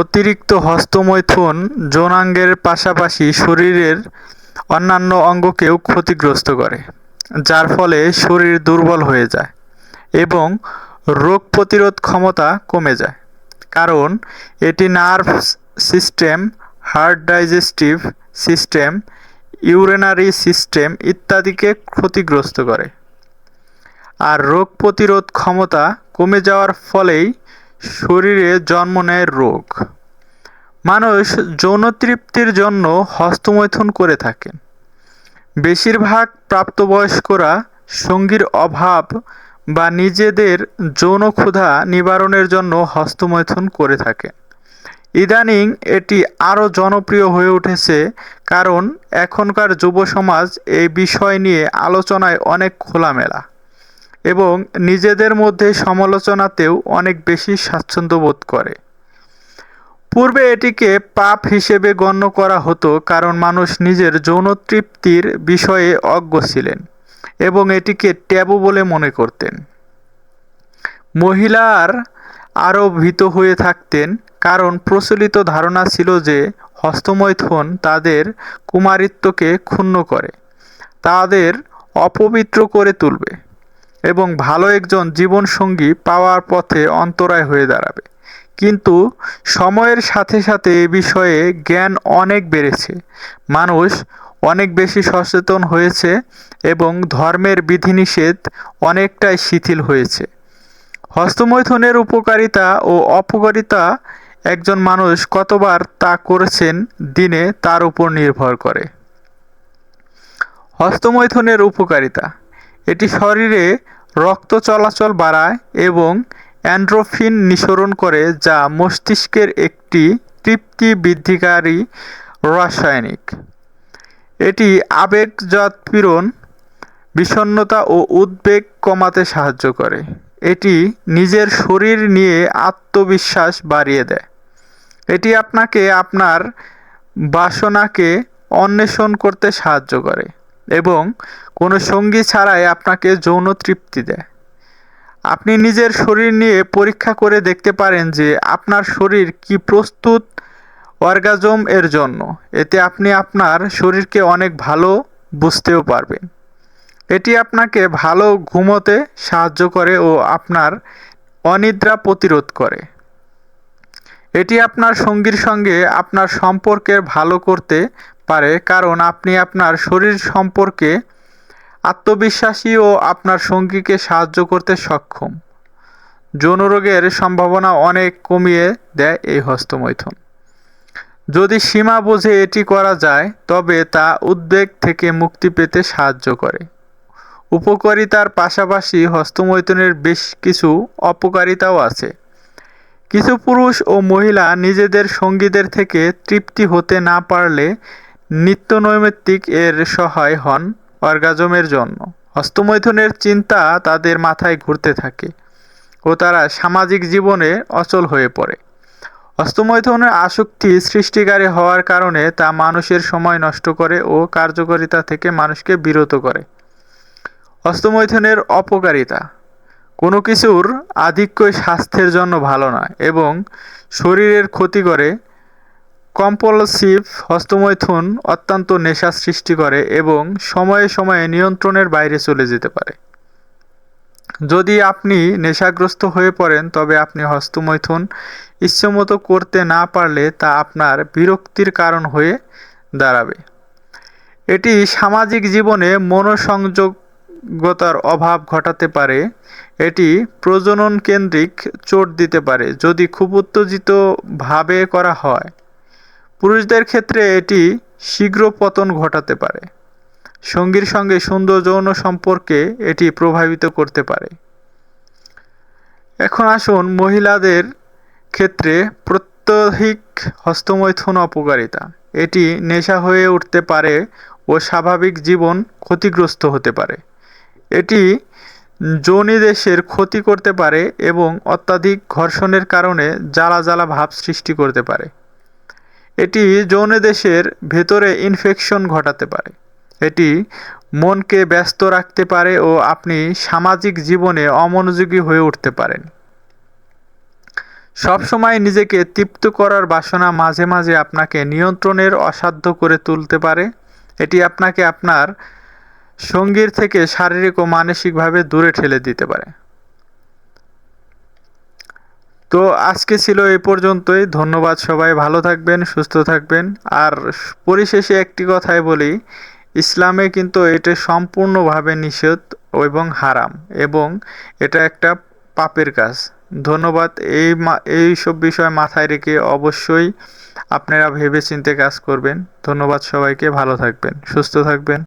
অতিরিক্ত হস্তমৈথুন যৌনাঙ্গের পাশাপাশি শরীরের অন্যান্য অঙ্গকেও ক্ষতিগ্রস্ত করে, যার ফলে শরীর দুর্বল হয়ে যায় এবং রোগ প্রতিরোধ ক্ষমতা কমে যায়। কারণ, এটি nerve system, heart digestive system, urinary system ইত্যাদিকে ক্ষতিগ্রস্ত করে। আর রোগ প্রতিরোধ ক্ষমতা কমে যাওয়ার ফলেই শরীরে জন্ম নেয় রোগ। মানুষ যৌন তৃপ্তির জন্য হস্তমৈথুন করে থাকেন। বেশিরভাগ প্রাপ্তবয়স্করা সঙ্গীর অভাব বা নিজেদের যৌন ক্ষুধা নিবারণের জন্য হস্তমৈথুন করে থাকে ইদানিং এটি আরও জনপ্রিয় হয়ে উঠেছে কারণ এখনকার যুব সমাজ এই বিষয় নিয়ে আলোচনায় অনেক খোলামেলা। এবং নিজেদের মধ্যে সমালোচনাতেও অনেক বেশি স্বাচ্ছন্দ্য বোধ করে। পূর্বে এটিকে পাপ হিসেবে গণ্য করা হতো কারণ মানুষ নিজের যৌন তৃপ্তির বিষয়ে অজ্ঞ ছিলেন এবং এটিকে ট্যাবু বলে মনে করতেন। মহিলার আরও ভীত হয়ে থাকতেন কারণ প্রচলিত ধারণা ছিল যে হস্তমৈথুন তাদের কুমারিত্বকে ক্ষুণ্ণ করে, তাদের অপবিত্র করে তুলবে। এবং ভালো একজন জীবনসঙ্গী পাওয়ার পথে অন্তরায় হয়ে দাঁড়াবে। কিন্তু সময়ের সাথে সাথে এ বিষয়ে জ্ঞান অনেক বেড়েছে। মানুষ অনেক বেশি সচেতন হয়েছে এবং ধর্মের বিধিনিষেধ অনেকটাই শিথিল হয়েছে। হস্তমৈথুনের উপকারিতা ও অপকারিতা একজন মানুষ কতবার তা করেছেন দিনে তার উপর নির্ভর করে। হস্তমৈথুনের উপকারিতা এটি শরীরে রক্ত চলাচল বাড়ায় এবং অ্যান্ড্রোফিন নিঃসরণ করে, যা মস্তিষ্কের একটি তৃপ্তি বৃদ্ধিকারী রাসায়নিক। এটি আবেগজাত পীড়ন, বিষণ্ণতা ও উদ্বেগ কমাতে সাহায্য করে। এটি নিজের শরীর নিয়ে আত্মবিশ্বাস বাড়িয়ে দেয়। এটি আপনাকে আপনার বাসনাকে অন্বেষণ করতে সাহায্য করে এবং কোনো সঙ্গী ছাড়াই আপনাকে যৌন তৃপ্তি দেয়। আপনি নিজের শরীর নিয়ে পরীক্ষা করে দেখতে পারেন যে আপনার শরীর কি প্রস্তুত অর্গাজম এর জন্য। এতে আপনি আপনার শরীরকে অনেক ভালো বুঝতেও পারবেন। এটি আপনাকে ভালো ঘুমোতে সাহায্য করে ও আপনার অনিদ্রা প্রতিরোধ করে। এটি আপনার সঙ্গীর সঙ্গে আপনার সম্পর্কের ভালো করতে পারে, কারণ আপনি আপনার শরীর সম্পর্কে আত্মবিশ্বাসী ও আপনার সঙ্গীকে সাহায্য করতে সক্ষম। যৌন রোগের সম্ভাবনা অনেক কমিয়ে দেয় এই হস্তমৈথুন। যদি সীমা বুঝে এটি করা যায়, তবে তা উদ্বেগ থেকে মুক্তি পেতে সাহায্য করে। উপকারিতার পাশাপাশি হস্তমৈথুনের বেশ কিছু অপকারিতাও আছে। কিছু পুরুষ ও মহিলা নিজেদের সঙ্গীদের থেকে তৃপ্তি হতে না পারলে নিত্যনৈমিত্তিক এর সহায় হন। অর্গাজমের জন্য। হস্তমৈথুনের চিন্তা তাদের মাথায় ঘুরতে থাকে ও তারা সামাজিক জীবনে অচল হয়ে পড়ে। হস্তমৈথুনের আসক্তি সৃষ্টিকারী হওয়ার কারণে তা মানুষের সময় নষ্ট করে ও কার্যকারিতা থেকে মানুষকে বিরত করে। হস্তমৈথুনের অপকারিতা। কোনো কিছুর আধিক্যই স্বাস্থ্যের জন্য ভালো নয় এবং শরীরের ক্ষতি করে কম্পালসিভ হস্তমৈথুন অত্যন্ত নেশা সৃষ্টি করে এবং সময়ে সময়ে নিয়ন্ত্রণের বাইরে চলে যেতে পারে। যদি আপনি নেশাগ্রস্ত হয়ে পড়েন, তবে আপনি হস্তমৈথুন ইচ্ছেমতো করতে না পারলে তা আপনার বিরক্তির কারণ হয়ে দাঁড়াবে। এটি সামাজিক জীবনে মনোসংযোগতার অভাব ঘটাতে পারে। এটি প্রজনন কেন্দ্রিক চোট দিতে পারে। যদি খুব উত্তেজিতভাবে করা হয় পুরুষদের ক্ষেত্রে এটি শীঘ্র পতন ঘটাতে পারে। সঙ্গীর সঙ্গে সুন্দর যৌন সম্পর্কে এটি প্রভাবিত করতে পারে। এখন আসুন মহিলাদের ক্ষেত্রে প্রত্যহিক হস্তমৈথুন অপকারিতা। এটি নেশা হয়ে উঠতে পারে ও স্বাভাবিক জীবন ক্ষতিগ্রস্ত হতে পারে। এটি যোনিদেশের ক্ষতি করতে পারে এবং অত্যাধিক ঘর্ষণের কারণে জ্বালা জ্বালা ভাব সৃষ্টি করতে পারে। এটি যৌনদেশের ভেতরে ইনফেকশন ঘটাতে পারে। এটি মনকে ব্যস্ত রাখতে পারে ও আপনি সামাজিক জীবনে অমনোযোগী হয়ে উঠতে পারেন। সবসময় নিজেকে তৃপ্ত করার বাসনা মাঝে মাঝে আপনাকে নিয়ন্ত্রণের অসাধ্য করে তুলতে পারে। এটি আপনাকে আপনার সঙ্গীর থেকে শারীরিক ও মানসিকভাবে দূরে ঠেলে দিতে পারে। তো আজকে ছিল এই পর্যন্তই। ধন্যবাদ সবাই, ভালো থাকবেন, সুস্থ থাকবেন। আর পরিশেষে একটি কথাই বলি, ইসলামে কিন্তু এটা সম্পূর্ণভাবে নিষেধ এবং হারাম এবং এটা একটা পাপের কাজ। ধন্যবাদ। এই এই সব বিষয় মাথায় রেখে অবশ্যই আপনারা ভেবেচিন্তে কাজ করবেন। ধন্যবাদ সবাইকে। ভালো থাকবেন, সুস্থ থাকবেন।